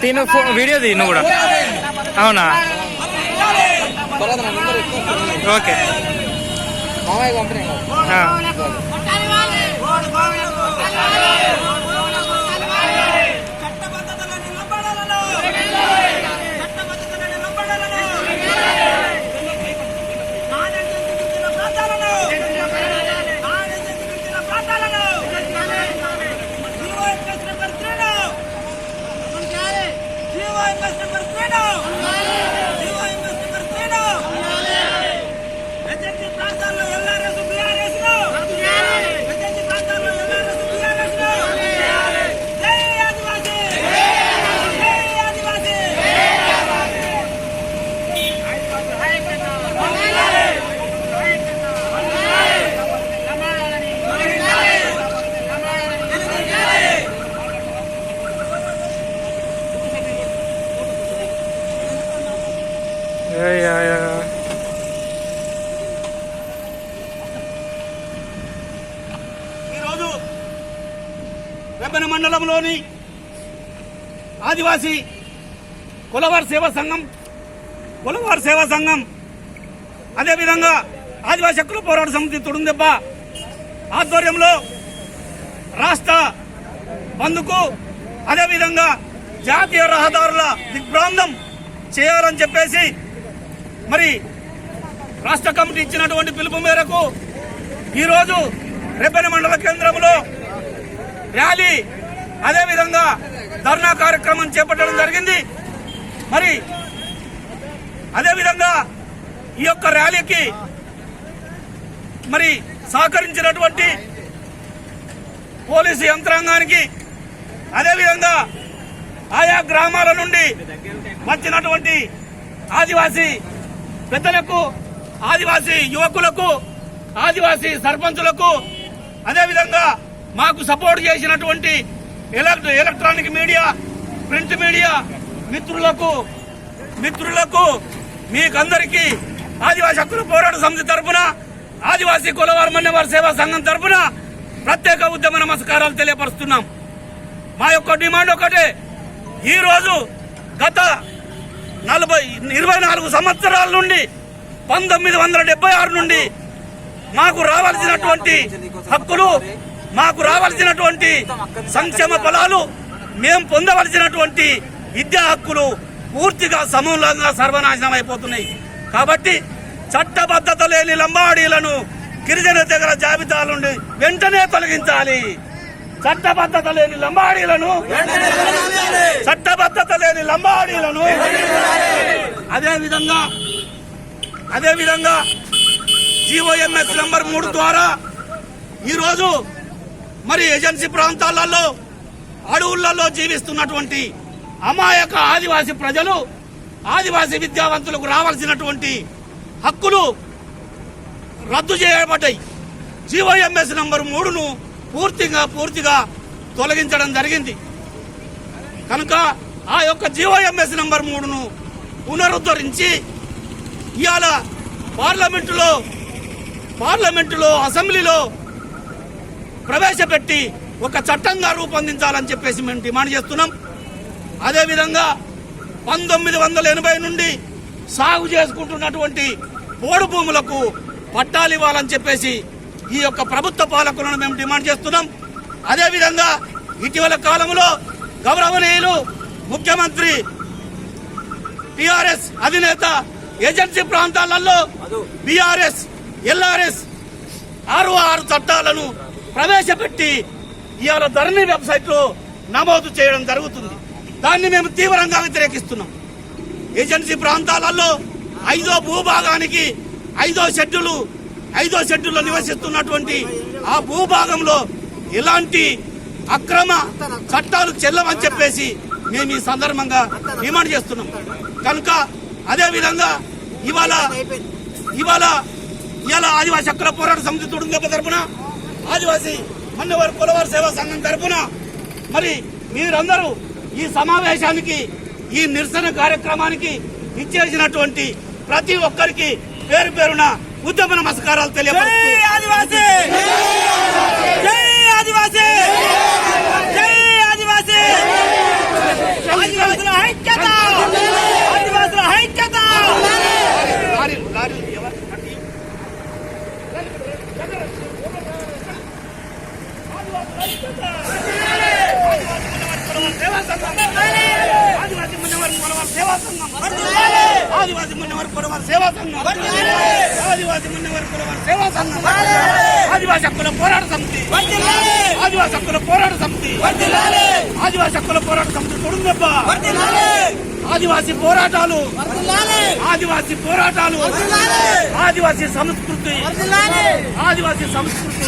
తిను వీడియో తీ నువ్వు కూడా. అవునా? Okay ¡Viva el Martín ¡Viva el Ja, ja, ja. ఈరోజు వెబ్బన మండలంలోని ఆదివాసీ కులవారి సేవా సంఘం కులవారి సేవా సంఘం అదేవిధంగా ఆదివాసీ హక్కుల పోరాట సమితి తుడుందెబ్బ ఆధ్వర్యంలో రాష్ట్ర బంధుకు అదేవిధంగా జాతీయ రహదారుల దిగ్భ్రాంతం చేయాలని చెప్పేసి మరి రాష్ట్ర కమిటీ ఇచ్చినటువంటి పిలుపు మేరకు ఈరోజు రెబ్బెన మండల కేంద్రంలో ర్యాలీ అదేవిధంగా ధర్నా కార్యక్రమం చేపట్టడం జరిగింది. మరి అదేవిధంగా ఈ యొక్క ర్యాలీకి మరి సహకరించినటువంటి పోలీసు యంత్రాంగానికి అదేవిధంగా ఆయా గ్రామాల నుండి వచ్చినటువంటి ఆదివాసీ పెద్దలకు ఆదివాసీ యువకులకు ఆదివాసీ సర్పంచులకు అదేవిధంగా మాకు సపోర్ట్ చేసినటువంటి ఎలక్ట్రానిక్ మీడియా ప్రింట్ మీడియా మిత్రులకు మిత్రులకు మీకందరికీ ఆదివాసీ హక్కుల పోరాట సమితి తరపున ఆదివాసీ కులవారి మన్యవారి సేవా సంఘం తరపున ప్రత్యేక ఉద్యమ నమస్కారాలు తెలియపరుస్తున్నాం. మా యొక్క డిమాండ్ ఒకటే. ఈ రోజు గత నలభై ఇరవై నాలుగు సంవత్సరాల నుండి పంతొమ్మిది వందల డెబ్బై ఆరు నుండి మాకు రావాల్సినటువంటి హక్కులు మాకు రావాల్సినటువంటి సంక్షేమ ఫలాలు మేము పొందవలసినటువంటి విద్యా హక్కులు పూర్తిగా సమూలంగా సర్వనాశనం అయిపోతున్నాయి. కాబట్టి చట్టబద్ధత లేని లంబాడీలను గిరిజన తెగల జాబితా నుండి వెంటనే తొలగించాలి. చట్టబద్ధత లేని లంబాడీలను చట్టబద్ధత లేని లంబాడీలను అదే విధంగా అదే విధంగా జీఓఎంఎస్ నంబర్ మూడు ద్వారా ఈరోజు మరి ఏజెన్సీ ప్రాంతాలలో అడవులలో జీవిస్తున్నటువంటి అమాయక ఆదివాసీ ప్రజలు ఆదివాసీ విద్యావంతులకు రావాల్సినటువంటి హక్కులు రద్దు చేయబడ్డాయి. జీవోఎంఎస్ నంబర్ మూడును పూర్తిగా పూర్తిగా తొలగించడం జరిగింది. కనుక ఆ యొక్క జీవోఎంఎస్ నంబర్ మూడును పునరుద్ధరించి ఇవాళ పార్లమెంటులో పార్లమెంటులో అసెంబ్లీలో ప్రవేశపెట్టి ఒక చట్టంగా రూపొందించాలని చెప్పేసి మేము డిమాండ్ చేస్తున్నాం. అదేవిధంగా పంతొమ్మిది వందల ఎనభై నుండి సాగు చేసుకుంటున్నటువంటి పోడు భూములకు పట్టాలు ఇవ్వాలని చెప్పేసి ఈ యొక్క ప్రభుత్వ పాలకులను మేము డిమాండ్ చేస్తున్నాం. అదేవిధంగా ఇటీవల కాలంలో గౌరవనీయులు ముఖ్యమంత్రి టిఆర్ఎస్ అధినేత ఏజెన్సీ ప్రాంతాలలో బీఆర్ఎస్ ఎల్ఆర్ఎస్ ఆరు ఆరు చట్టాలను ప్రవేశపెట్టి ఇవాళ ధరణి వెబ్సైట్లో నమోదు చేయడం జరుగుతుంది. దాన్ని మేము తీవ్రంగా వ్యతిరేకిస్తున్నాం. ఏజెన్సీ ప్రాంతాలలో ఐదో భూభాగానికి ఐదో షెడ్యూలు ఐదో షెడ్యూల్లో నివసిస్తున్నటువంటి ఆ భూభాగంలో ఎలాంటి అక్రమ చట్టాలు చెల్లవని చెప్పేసి మేము ఈ సందర్భంగా డిమాండ్ చేస్తున్నాం. కనుక అదే విధంగా ఇవాళ ఇవాళ ఇవాళ ఆదివాసీ హక్కుల పోరాట సమితి తుడుంగప్ప తరపున ఆదివాసీ మన్నవారి కులవారి సేవా సంఘం తరపున మరి మీరందరూ ఈ సమావేశానికి ఈ నిరసన కార్యక్రమానికి ఇచ్చేసినటువంటి ప్రతి ఒక్కరికి పేరు పేరున ఉద్యమ నమస్కారాలు తెలియపరుస్తూ ఆదివాసీ జై ఆదివాసీ జై ఆదివాసీ ఆదివాసుల ఐక్యత ఆదివాసుల ఐక్యత లారీలు లారీలు ఎవరు ఆదివాసీ ముందు వారు ఆదివాసీ మున్నవర్ కొడవల్ సేవా సంఘం. ఆదివాసీ మున్నవర్ కొడవల్ సేవా సంఘం. ఆదివాసీ హక్కుల పోరాట సమితి. ఆదివాసీ హక్కుల పోరాట సమితి. ఆదివాసీ హక్కుల పోరాట సమితి కొడుందబ్బ ఆదివాసీ పోరాటాలు. ఆదివాసీ పోరాటాలు. ఆదివాసీ సంస్కృతి. ఆదివాసీ సంస్కృతి.